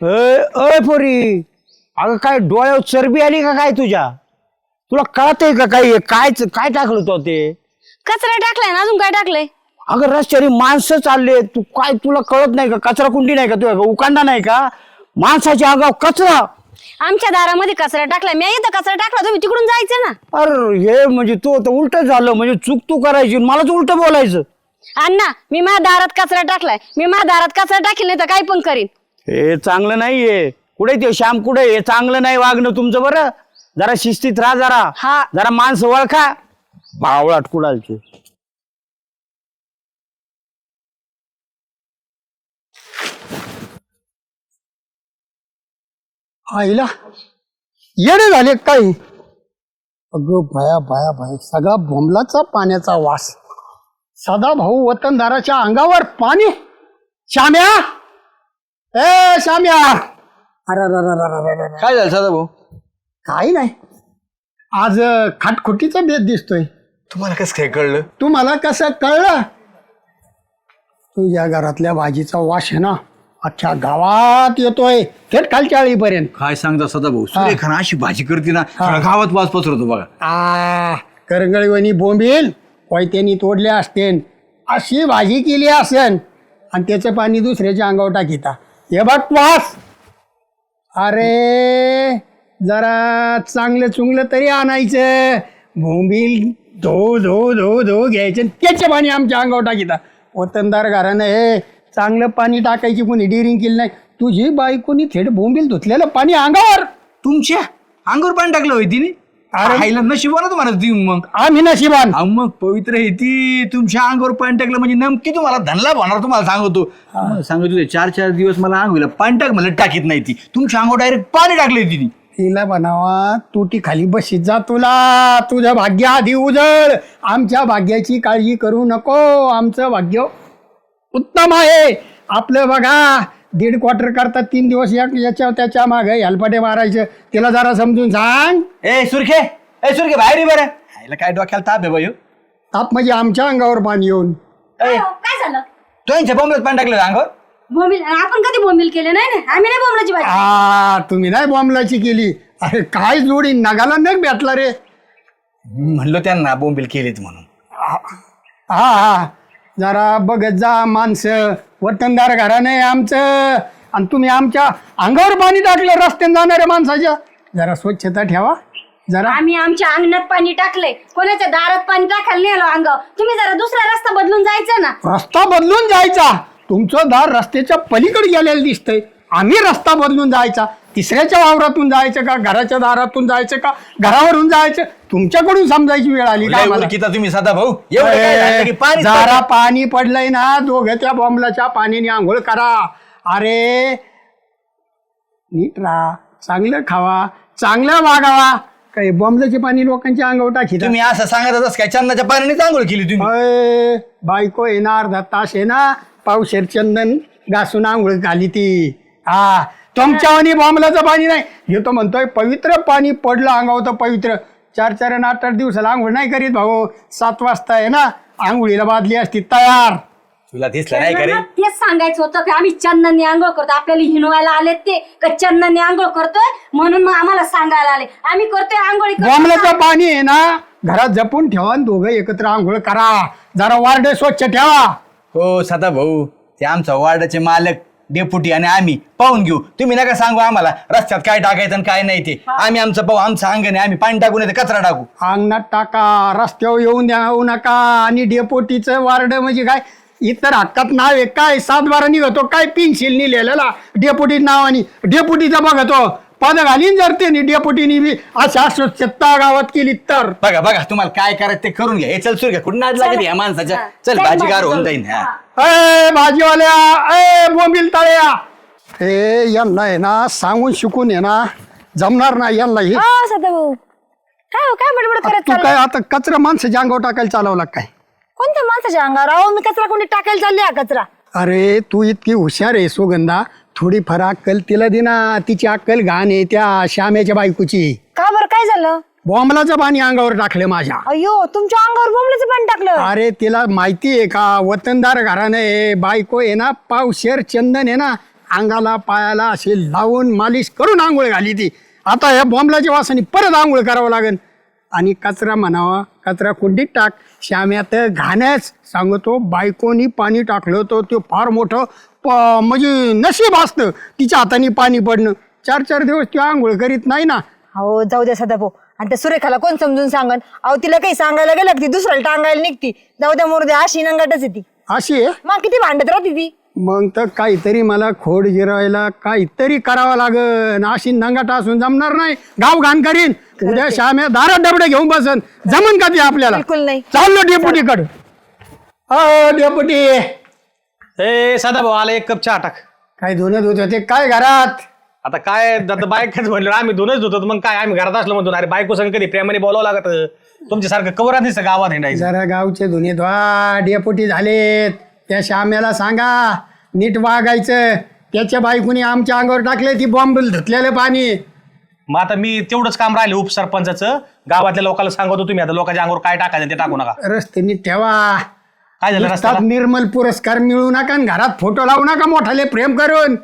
अय अय पोरी. अगं काय डोळ्यावर चरबी आली का काय तुझ्या? तुला कळतंय का काय हे? काय काय टाकलं तो ते? कचरा टाकलाय ना अजून काय टाकलंय? अगं रस्त्याने माणसं चालले. तू काय तुला कळत नाही का? कचरा कुंडी नाही का तुझ्या? उकांडा नाही का? माणसाच्या अंगावर कचरा. आमच्या दारामध्ये कचरा टाकलाय. मी इथं कचरा टाकला तुम्ही तिकडून जायचं ना. अरे हे म्हणजे तू तर उलट झालं. म्हणजे चूक तू करायची मलाच उलट बोलायचं. अण्णा मी माझ्या दारात कचरा टाकलाय. मी माझ्या दारात कचरा टाकेल नाही तर काही पण करीन? हे चांगलं नाहीये. कुठे ते श्याम कुठे? हे चांगलं नाही वागणं तुमचं बरं. जरा शिस्तीत राहा जरा. हा. जरा माणसं ओळखा. बावळाट कुडालचे. आईला येडे झाले काही. अगं भया भया भया सगळा बोंबलाचा पाण्याचा वास. सदा भाऊ वतनदाराच्या अंगावर पाणी? श्याम्या? ए श्याम्या! अरे अरे, अरे, अरे, अरे, अरे, अरे. काय झालं सदा भाऊ काही नाही. आज अं, खाटखुटीचा बेत दिसतोय. तुम्हाला कसं काय कळलं? तुम्हाला कसं कळलं? तुझ्या घरातल्या भाजीचा वास आहे ना अख्ख्या गावात येतोय. थेट खालच्या आळीपर्यंत. काय सांगता सदा भाऊ सुरेखा अशी भाजी करते ना सगळ्या गावात वास पसरतो बघा. आ करंगळीवणी बोंबील कोयत्यानी तोडले असतेन अशी भाजी केली असेन आणि त्याचं पाणी दुसऱ्याच्या अंगावर टाकीता. हे बघ वास अरे जरा चांगलं चुंगलं तरी आणायचं. भोंबील धो धो धो धो घ्यायचं त्याचे पाणी आमच्या अंगावर टाकीता. वतनदार घरानं हे चांगलं पाणी टाकायची कोणी डिरिंग केली नाही. तुझी बायकोनी थेट भोंबील धुतलेलं पाणी अंगावर. तुमच्या अंगावर पाणी टाकलं होय तिने? आईला नशिबानं तुम्हाला ती मग. आम्ही नशिबान मग पवित्र आहे ती. तुमच्या अंगावर पाणी टाकलं म्हणजे नेमकी तुम्हाला धनला होणार तुम्हाला सांगतो. तुम्हाला सांगत होते चार चार दिवस मला अंगवीला पाणी टाक मला टाकीत नाही ती. तुमच्या अंगावर डायरेक्ट पाणी टाकलंय तिने. तिला म्हणावा तुटी खाली बशीत जा तुला. तुझं भाग्य आधी उजळ. आमच्या भाग्याची काळजी करू नको. आमचं भाग्य उत्तम आहे. आपलं बघा दीड क्वार्टर करतात तीन दिवस या याच्या त्याच्यामागे हेलपाटे मारायचं. तिला जरा समजून सांग. ए सुरखे. ए सुरखे बाहेर ये बरं. आईला काय डोक्याला ताप आहे बाई ताप म्हणजे आमच्या अंगावर पाणी येऊन. काय हो? काय झालं? तो यांच्या पाणी टाकलं अंगावर बोंबील आपण कधी बोंबील केले? नाही ना आम्ही नाही बोंबलाची भाजी. आ तुम्ही नाही बॉम्बलाची केली. अरे काय जोडी नगाला नाही भेटला रे. म्हणलो त्यांना बोंबील केलेत म्हणून. हा हा जरा बघत जा माणसं. वतनदार घरानं आमचं. आणि तुम्ही आमच्या अंगावर पाणी टाकलं रस्त्याने जाणाऱ्या माणसाच्या. जरा स्वच्छता ठेवा. जरा. आम्ही आमच्या अंगणात पाणी टाकलंय. कोणाच्या दारात पाणी टाकायला नाही आलो अंगावर. तुम्ही जरा दुसरा रस्ता बदलून जायचं ना. रस्ता बदलून जायचा. तुमचं दार रस्त्याच्या पलीकडे गेलेलं दिसतंय. आम्ही रस्ता बदलून जायचा. तिसऱ्याच्या वावरातून जायचं का? घराच्या दारातून जायचं का? घरावरून जायचं? तुमच्याकडून समजायची वेळ आली का लय आम्हाला? ओळखीता तुम्ही सदा भाऊ. एवढं काय झालं की पाणी जरा पाणी पडलंय ना दोघं त्या बॉम्बलाच्या पाण्याने आंघोळ करा. अरे नीट राहा. चांगलं खावा. चांगलं वागावा. काही बॉम्बलाचे पाणी लोकांच्या अंगावर टाकी तुम्ही असं सांगतच काय? चंदनाच्या पाण्याने आंघोळ केली तुम्ही. अय, बायको ना अर्धा तास आहे ना पावशेर चंदन घासून आंघोळ घाली ती. हा तुमच्यावानी बॉम्बलाचं पाणी नाही. हे तो म्हणतोय पवित्र पाणी पडलं अंगावर तर पवित्र. चार चार आणि आठ आठ दिवसाला आंघोळ नाही करीत भाऊ. सात वाजता आहे ना आंघोळीला बादली असती तयार. तुला दिसलं नाही का रे त्यांना तेच सांगायचं होतं की आम्ही चंदनने आंघोळ करतो. आपल्याला हिनवायला आलेत ते का चंदनने आंघोळ करतोय? म्हणून मग आम्हाला सांगायला आले. आम्ही करतोय आंघोळी करतोय. बॉम्बलाचं पाणी आहे ना घरात जपून ठेवा आणि दोघं एकत्र आंघोळ करा. जरा वार्ड स्वच्छ ठेवा. हो सदा भाऊ ते आमचा वार्डाचे मालक डेपुटी आणि आम्ही पाहून घेऊ. तुम्ही नका सांगू आम्हाला रस्त्यात काय टाकायचं आणि काय नाही ते. आम्ही आमचं पाहू आमचं अंगण आहे आम्ही पाणी टाकू नाही तर कचरा टाकू. अंगणात टाका रस्त्यावर येऊन येऊ नका. आणि डेपोटीचं वार्ड म्हणजे काय? इतर हक्कात नाव आहे. काय सात बारा निघतो काय पेन्सिल लिहिलेला? डेपुटी नावानी डेपुटीचा बघतो. पद घालीन जर ते डेपुटीनी बी. अशा स्वच्छता गावात केली तर. बघा बघा तुम्हाला काय करायचं ते करून घ्या. हे चल सुर घ्या. कुठं नाद लागत या माणसाच्या. चल चल भाजी गार भाजी होऊन. जाईन हा. अय भाजीवाल्या अय बोंबील तळ्या. हे यांना आहे ना सांगून शिकून आहे ना जमणार नाही यांना हे. हो काय हो, काय बडबड करत तू चाललाय? काय आता कचरा माणसाच्या अंगावर टाकायला चालवला काय? कोणत्या माणसाच्या अंगावर? अहो मी कचरा कोणी टाकायला चालले हा कचरा. अरे तू इतकी हुशार आहे सुगंधा. थोडीफार अक्कल तिला दे ना तिची अक्कल घाण आहे त्या श्याम्याच्या बायकोची. का बरं काय झालं? बॉम्बलाचं पाणी अंगावर टाकलं माझ्या. अयो तुमच्या अंगावर बोंबल्याचं पाणी टाकलं? अरे तिला माहिती आहे का वतनदार घरानं आहे बायको आहे ना पावशेर चंदन आहे ना अंगाला पायाला असे लावून मालिश करून आंघोळ घाली ती. आता ह्या बॉम्बलाच्या वासाने परत आंघोळ करावं लागेल आणि कचरा म्हणावा. कचरा कुंडीत टाक. श्याम्यात घाण्यास सांगतो बायकोनी पाणी टाकलं तर ते फार मोठं प म्हणजे नशीब असतं. तिच्या हाताने पाणी पडणं. चार चार दिवस ती आंघोळ करीत नाही ना. हो जाऊ द्या सदा भाऊ. आणि त्या सुरेखाला कोण समजून सांगन? अहो तिला काही सांगायला गेलं की ती? दुसऱ्याला टांगायला निघती. जाऊ द्या मोरू द्या. अशी नंगाटच आहे ती. अशी आहे? मग किती भांडत राहते ती? मग तर काहीतरी मला खोड जिरायला काहीतरी करावं लागन. अशी नंगाट असून जमणार नाही. गाव घाण करीन. उद्या श्याम्या दारात डबडे घेऊन बसन. जमन का ते आपल्याला? बिलकुल नाही. चाललो डेपुटीकडे अ डेपुटी. ए सदा भाऊ आला एक कप चहा टाक. काय धुणं धुत होते? काय घरात? आता काय आता बायकच म्हणलं आम्ही दोनच धुतो मग काय आम्ही घरात असलो म्हणतो अरे बायको संग कधी प्रेमाने बोलावं लागत? तुमच्यासारखं कवर दिसतं गावात हिंडायचं. जरा गावचे धुणे धुवा. डेपुटी झालेत. त्या श्याम्याला सांगा नीट वागायचं. त्याच्या बायकोनी आमच्या अंगावर टाकले ती बॉम्ब धुतलेलं पाणी. मग आता मी तेवढंच काम राहिले उपसरपंचाचं. गावातल्या लोकांना सांगतो तुम्ही आता लोकांच्या अंगावर काय टाकायचं ते टाकू नका. रस्ते नीट ठेवा. काय झालं नुसताच रस्त्याला? निर्मल पुरस्कार मिळू नका आणि घरात फोटो लावू नका मोठाले प्रेम करून.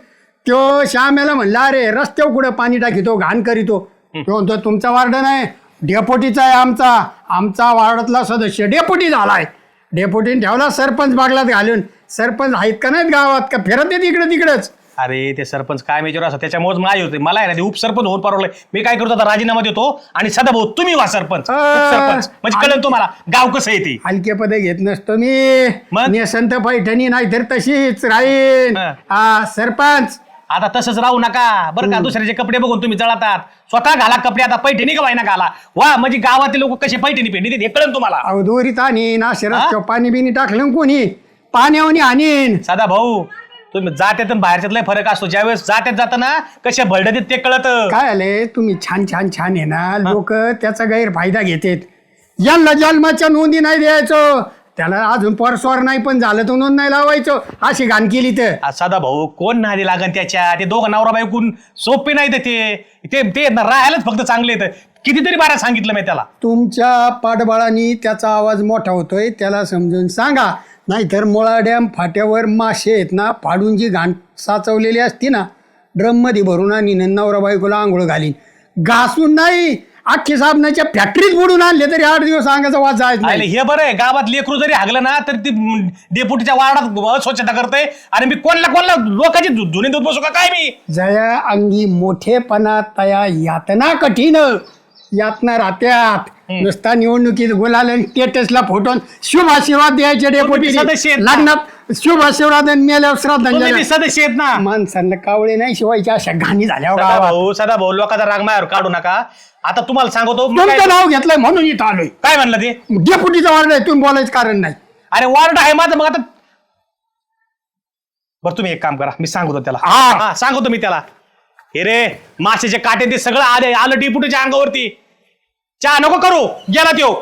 तो श्यामेला म्हणला अरे रस्त्यावर कुठं पाणी टाकीतो घाण करीतो. तो म्हणतो तुमचा वार्ड नाही डेपोटीचा आहे आमचा. आमचा वार्डातला सदस्य डेपोटी झालाय. डेपोटीने ठेवला सरपंच बागलात घालून. सरपंच आहेत का नाहीत गावात? का फिरत येत इकडे तिकडेच? अरे ते सरपंच काय मेजर असं त्याच्यामुळेच माझी होते. मला आहे ना ते उपसरपंच होऊन परवलंय मी काय करतो आता राजीनामा देतो आणि सदा भाऊ तुम्ही व्हा सरपंच. उपसरपंच. म्हणजे कळेल तुम्हाला गाव कसं येते हलके पदे घेत नसतो मी. मग? नेसंत पैठणी नाही तर तशीच राहीन. हा. हा सरपंच आता तसंच राहू नका. बरं का दुसऱ्याचे कपडे बघून तुम्ही जळतात. स्वतः घाला कपडे आता पैठणी का ना घाला? वा म्हणजे गावातील लोक कसे पैठणी पेंडी हे कळेल तुम्हाला. अवधुरीत आणीन असे रस्त्यावर पाणी बिनी टाकलं ना कोणी? पाण्यावनी आणीन. साधा भाऊ तुम्ही जात्यात आणि बाहेरच्यात लय फरक असतो. ज्यावेळेस जात्यात जाताना कसे भरडत ते कळत. काय आले? तुम्ही छान छान छान आहे ना. लोक त्याचा गैरफायदा घेतात. यांना जन्माच्या नोंदी नाही द्यायचो. त्याला अजून परस्वर नाही पण झालं तर नोंद नाही लावायचो. अशी घाण केली तर. साधा भाऊ कोण नादी लागन त्याच्या? ते दोघं नवरा बायकून सोपे नाही ते. ते ते ना राहायलाच फक्त चांगले येतं कितीतरी बारा सांगितलं मी त्याला. तुमच्या पाठबळाने त्याचा आवाज मोठा होतोय त्याला समजून सांगा. नाहीतर मुळा डॅम फाट्यावर मासे आहेत ना फाडून जी घाण साचवलेली असती ना ड्रममध्ये भरून आणि नवरा बायकोला आंघोळ घालीन. घासून नाही अख्खी साबणाच्या फॅक्टरीत बुडून आणले तरी आठ दिवस अंगाचा वाज जायच नाही. हे बरं आहे गावात लेकरू जरी हागलं ना तर ती म, डेपुटीच्या वार्डात स्वच्छता करते आणि मी कोणला कोणला लोकांची धुणी दूध बसू का? काय मी? जया अंगी मोठेपणा तया यातना कठीण. यातना राहत्यात. नुसता निवडणुकीत गुलाल स्टेटसला फोटो शुभ आशीर्वाद द्यायचे डेपोटी सदस्य आहेत ना? लग्नात शुभ आशीर्वाद आणि मेल्यावर तुम्ही बी श्रद्धांजली सदस्य आहेत ना. माणसांना कावळे नाही शिवायच्या अशा घाणी झाल्यावर सदा गावात. भाऊ सदा भाऊ लोकांचा राग मायावर काढू नका. आता तुम्हाला सांगतो मी काय तुमचं नाव घेतलंय म्हणून इथं आलोय. काय म्हणलं ते? डेपुटीचा वार्ड आहे तुम्ही बोलायचं कारण नाही. अरे वॉर्ड आहे माझं मग आता बरं तुम्ही एक काम करा मी सांगतो त्याला. हा. हा सांगतो मी त्याला. हे रे माशाचे काटे ते सगळं आले आलं डिपुटीच्या अंगावरती. चहा नको करू गेला त्यो.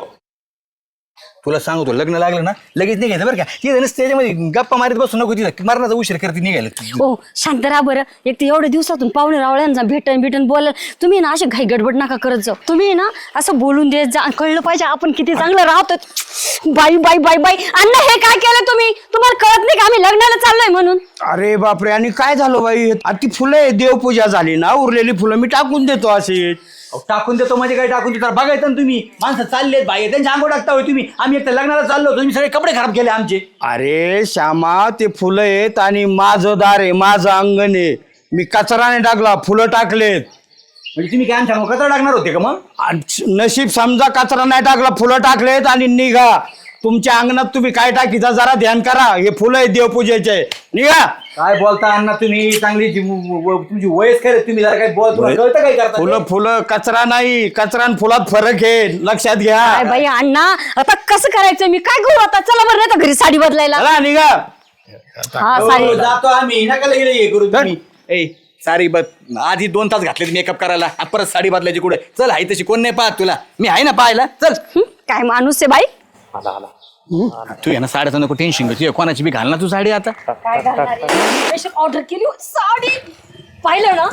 तुला सांगतो लग्न लागलं ना लगेच निघायचं बरं का. तिथे त्याच्यामध्ये गप्पा मारीत बसू नको तिथं. मरणाचा उशीर करते निघायला. हो शांत राहा बरं. एक तर एवढ्या दिवसातून पाहुणे रावळ्यांचा भेटन भेटन बोल. तुम्ही ना असे घाई गडबड नका करत जाऊ. तुम्ही ना असं बोलून देत जा. कळलं पाहिजे आपण किती चांगलं राहतो. बाई बाई बाई बाई. अण्णा हे काय केलं तुम्ही? तुम्हाला कळत नाही का आम्ही लग्नाला चाललोय म्हणून? अरे बापरे आणि काय झालं बाई? आ ती फुलं आहे देवपूजा झाली ना उरलेली फुलं मी टाकून देतो अशी अहो, टाकून देतो म्हणजे काय टाकून देतो? बघायचं ना तुम्ही. माणसं चाललेत बाहेर. त्यांच्या अंगो टाकता होय तुम्ही. आम्ही एक तर लग्नाला चाललो होतो. तुम्ही सगळे कपडे खराब केले आमचे. अरे श्यामा ते फुलं आहेत आणि माझं दार आहे माझं अंगण आहे. मी कचराने टाकला फुलं टाकलेत. म्हणजे तुम्ही काय आमच्या अंगावर कचरा टाकणार होते का मग? आणि नशीब समजा कचरा नाही टाकला फुलं टाकलेत आणि निघा. तुमच्या अंगणात तुम्ही काय टाकीचा जरा ध्यान करा. हे फुलं आहेत देवपूजेचे. निघा. काय बोलता अण्णा तुम्ही? चांगली जी- व- व- तुमची वयस खरं तुम्ही जरा काय बोल तुम्हाला कळतं काय करता फुलं फुलं कचरा नाही. कचरा आणि फुलात फरक आहे. लक्षात काय घ्या बाई अण्णा आता कसं करायचं? मी काय करू आता? चला बरं नाही तर घरी साडी बदलायला. चला निघा. हा हो, साडी. जातो आम्ही. नका लगेच हे करू तुम्ही. ए साडी बद आधी दोन तास घातले मेकअप करायला. परत साडी बदलायची कुठे? चल आहे तशी कोण नाही पाहत तुला. मी आहे ना पाहायला. चल. हं? काय माणूस आहे बाई? तू आहे ना साड्याचं नको टेन्शन घेऊ कोणाची बी घाल ना तू साडी आता. काय घालणार ऑर्डर केली होती. साडी! पाहिलं ना?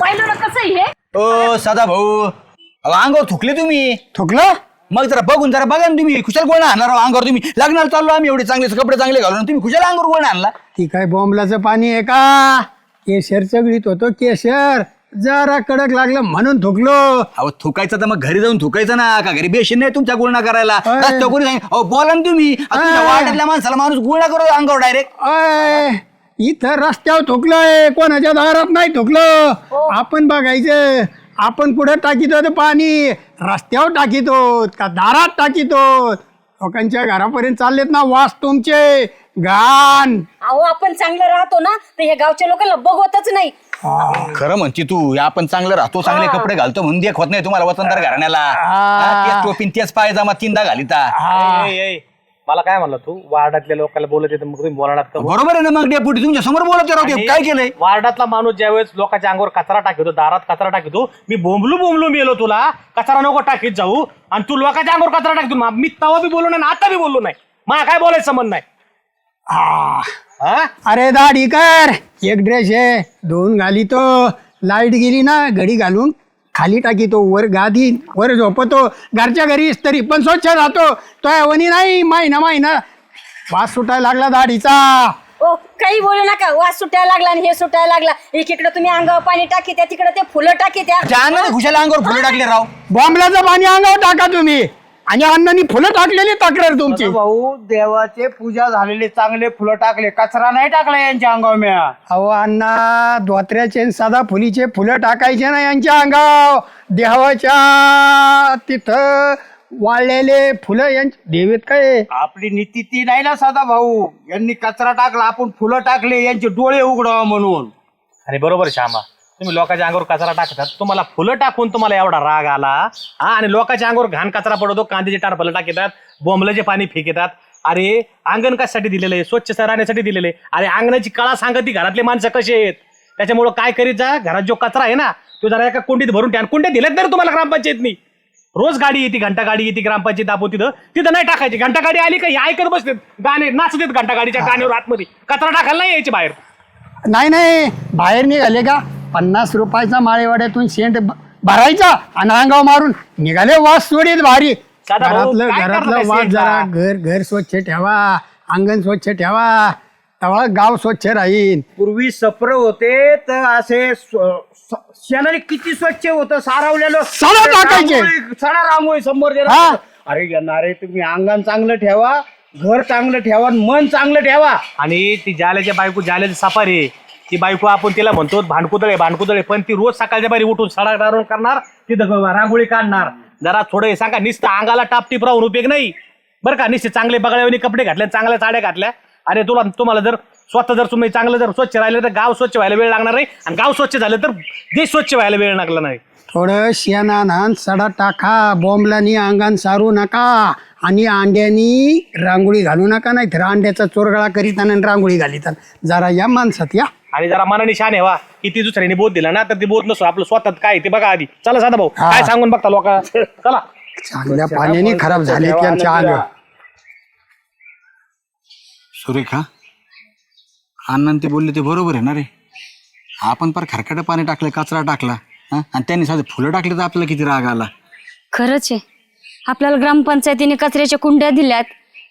पाहिलं ना कसं आहे हे? ओ सदा भाऊ. अहो, अंगावर थुकले तुम्ही. थुकलं? मग जरा बघून जरा बघा ना तुम्ही. कुशाल गोळा आणणार अहो अंगावर तुम्ही? लग्नाला चाललो आम्ही एवढे चांगले कपडे चांगले घालून. तुम्ही कुशाल अंगावर गोळा आणला? ती काय बॉम्बलाचं पाणी आहे का? केशर चगडीत होतो केशर. जरा कडक लागलं म्हणून थुकलो. अहो थुकायचं तर मग घरी जाऊन थुकायचं ना. का घरी बेशीन नाही तुमच्या गुळणा करायला? अय. रस्त्यावर कोणी अहो बोला ना तुम्ही. आता तुमच्या अय. वाड्यातल्या माणसाला माणूस गुळणा करू अंगावर डायरेक्ट अय. इथं रस्त्यावर थुकलोय. कोणाच्या दारात नाही थुकलो. आपण बघायचं. आपण कुठं टाकीतो ते पाणी? रस्त्यावर टाकीतो. का दारात टाकीतो? लोकांच्या घरापर्यंत चाललेत ना वास तुमचे. घाण. अहो आपण चांगलं राहतो ना तर हे गावच्या लोकांना बघवतच नाही. खरं म्हणते तू आपण चांगलं राहतो चांगले कपडे घालतो म्हणून देख होत नाही तुम्हाला वतनदार घराण्याला. हा, तेच टोपीन तेच पायजामा तीनदा घालिता. ए, ए, मला काय म्हणलं तू? वार्डातल्या लोकांना बोलत येतं मग तुम्ही बोलणार का? बरोबर आहे ना मग डेपुटी तुमच्यासमोर बोलत राहते आणि काय केलंय? वार्डातला माणूस ज्यावेळेस लोकांच्या अंगावर कचरा टाकतो दारात कचरा टाकतो मी बोंबलू बोंबलू मेलो तुला कचरा नको टाकीत जाऊ. आणि तू लोकांच्या अंगावर कचरा टाकतो मा- तवा बी बोललो नाही आणि आता बी बोललो नाही. मला काय बोलायचं संबंध नाही? आ, हा? अरे दाढी कर. एक ड्रेस आहे. दोन घाली तो. लाइट गेली ना घडी घालून खाली टाकीतो वर गादी वर झोपतो. घरच्या घरी तरी पण स्वच्छ राहतो. तो वनी नाही माहिना माहिना वास सुटायला लागला दाढीचा. ओ काही बोलू नका. वास सुटायला लागला आणि हे सुटायला लागला. एकीकडे तुम्ही अंगावर पाणी टाकी त्या तिकडे ते फुलं टाकी त्या. अंगावर फुलं टाकले राव. बॉम्बलाचं पाणी अंगावर टाका तुम्ही. आणि अण्णांनी फुलं टाकलेली तक्रार तुमची. भाऊ देवाचे पूजा झालेले चांगले फुलं टाकले. कचरा नाही टाकला यांच्या अंगावर म्या. अहो अण्णा धोत्र्याचे आणि सदा फुलीचे फुलं टाकायचे ना यांच्या अंगाव देवाच्या तिथं वाळलेले फुलं यांच्या देवीत काय? आपली नीती ती नाही ना साधा भाऊ. यांनी कचरा टाकला आपण फुलं टाकले यांचे डोळे उघडावा म्हणून. आणि बरोबर श्यामा. तुम्ही लोकांच्या अंगावर कचरा टाकतात तुम्हाला फुलं टाकून तुम्हाला एवढा राग आला हा आणि लोकांच्या अंगावर घाण कचरा पडतो कांद्याचे टारफलं टाकतात बोंबलाचे पाणी फेकतात. अरे अंगण कशासाठी दिलेलं आहे? स्वच्छ राहण्यासाठी दिलेलं आहे. अरे अंगणाची कळा सांगत ती घरातले माणसं कसे आहेत? त्याच्यामुळं काय करीत जा घरात जो कचरा आहे ना तो जरा एका कुंडीत भरून ठ्या कुंड्या दिल्यात तर तुम्हाला ग्रामपंचायतनी. रोज गाडी येते घंटा गाडी येते ग्रामपंचायत दाबो तिथं. तिथं नाही टाकायची. घंटा गाडी आली का हे ऐकत बसतात गाणे नाचत आहेत घंटा गाडीच्या गाण्यावर आतमध्ये. कचरा टाकायला नाही यायचे बाहेर. नाही नाही. बाहेर निघाले का? पन्नास रुपयाचा माळेवाड्यातून शेंट भ- भरायचा आणि अंगाव मारून निघाले वास सोडीत भारी साधा भाऊ, घरातलं काय करणार घरातलं आहे वास? जरा घर घर स्वच्छ ठेवा अंगण स्वच्छ ठेवा तेव्हा गाव स्वच्छ राहील पूर्वी सप्र होते तर असे स्व- स- शेणाने किती स्वच्छ होतं सारवलेलं सडा टाकायचे. रांगोळी- सडा रांगोळी समोर हा. अरे येणारे तुम्ही अंगण चांगलं ठेवा घर चांगलं ठेवा आणि मन चांगलं ठेवा आणि ती जाल्याच्या बायको जाल्याची सफारी. ती बायको आपण तिला म्हणतो भांडकुदळे भांडकुदळे पण ती रोज सकाळच्या बारी उठून सडा डारून करणार तिथं ग- रांगोळी काढणार. जरा थोडं हे सांगा नुसतं अंगाला टापटीप राहून उपयोग नाही? बरं का नुसते चांगले बगड्यावनी कपडे घातले चांगल्या साड्या घातल्या. अरे तुला तुम्हाला जर स्वतः जर तुम्ही चांगलं जर स्वच्छ राहिलं तर गाव स्वच्छ व्हायला वेळ लागणार नाही. आणि गाव स्वच्छ झालं तर देश स्वच्छ व्हायला वेळ लागला नाही. थोडं शेणानं सडा टाका बॉम्बलानी अंगान सारू नका. आणि अंड्यानी रांगोळी घालू नका नाही तर अंड्याचा चोरगळा करीताना आणि रांगोळी घालीतात जरा या माणसात या. आणि जरा मनाने शान व्हा. किती दुसऱ्याने बोध दिला ना तर ते बोध नसो. आपलं स्वतः काय ते बघा आधी. चला साधा भाऊ. काय सांगून बघता लोक? चला. चांगल्या पाण्याने खराब झाले त्यांच्या अंग सुरेखा अण्णा ते बोलले ते बरोबर आहे ना रे. आपण पर खरकटं पाणी टाकलं कचरा टाकला. हा? आणि त्यांनी साधे फुलं टाकले तर आपल्याला किती राग आला. खरंच आहे. आपल्याला ग्रामपंचायतीने कचऱ्याच्या कुंड्या दिल्यात.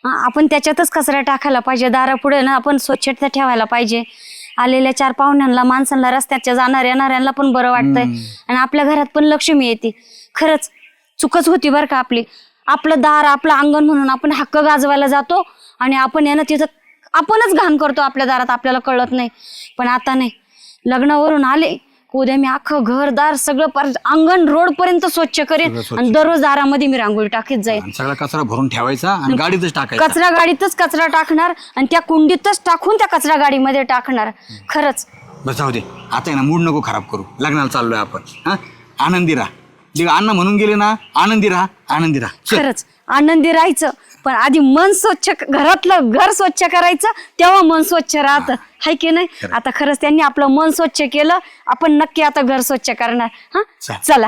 आपण त्याच्यातच कचरा टाकायला पाहिजे. दारापुढे ना आपण स्वच्छता ठेवायला पाहिजे. आलेल्या चार पाहुण्यांना माणसांना रस्त्याच्या जाणार येणाऱ्यांना पण बरं वाटतंय. आणि आपल्या घरात पण लक्ष्मी येते. खरंच चुकच होती बरं का आपली. आपलं दार आपलं अंगण म्हणून आपण हक्क गाजवायला जातो आणि आपण यानं तिथं आपणच घाण करतो आपल्या दारात आपल्याला कळत नाही. पण आता नाही. लग्नावरून आले. उद्या मी अख्खं घरदार सगळं पर अंगण रोड पर्यंत स्वच्छ करेन आणि दररोज दारामध्ये मी रांगोळी टाकीत जाईल आणि सगळा कचरा भरून ठेवायचा आणि गाडीतच टाकायचा. कचरा गाडीतच कचरा टाकणार आणि त्या कुंडीतच टाकून त्या कचरा गाडीमध्ये टाकणार. खरंच. बस जाऊ दे. आता आहे ना मूड नको खराब करू. लग्नाला चाललोय आपण. हा? आनंदी राहा. जे अण्णा म्हणून गेले ना आनंदी राहा आनंदी राहा. चल. खरंच. आनंदी राहायचं. पण आधी मन स्वच्छ घरातलं घर स्वच्छ करायचं तेव्हा मन स्वच्छ राहतं. हाय की नाही? आता खरंच त्यांनी आपलं मन स्वच्छ केलं आपण नक्की आता घर स्वच्छ करणार. हा? चल. चला.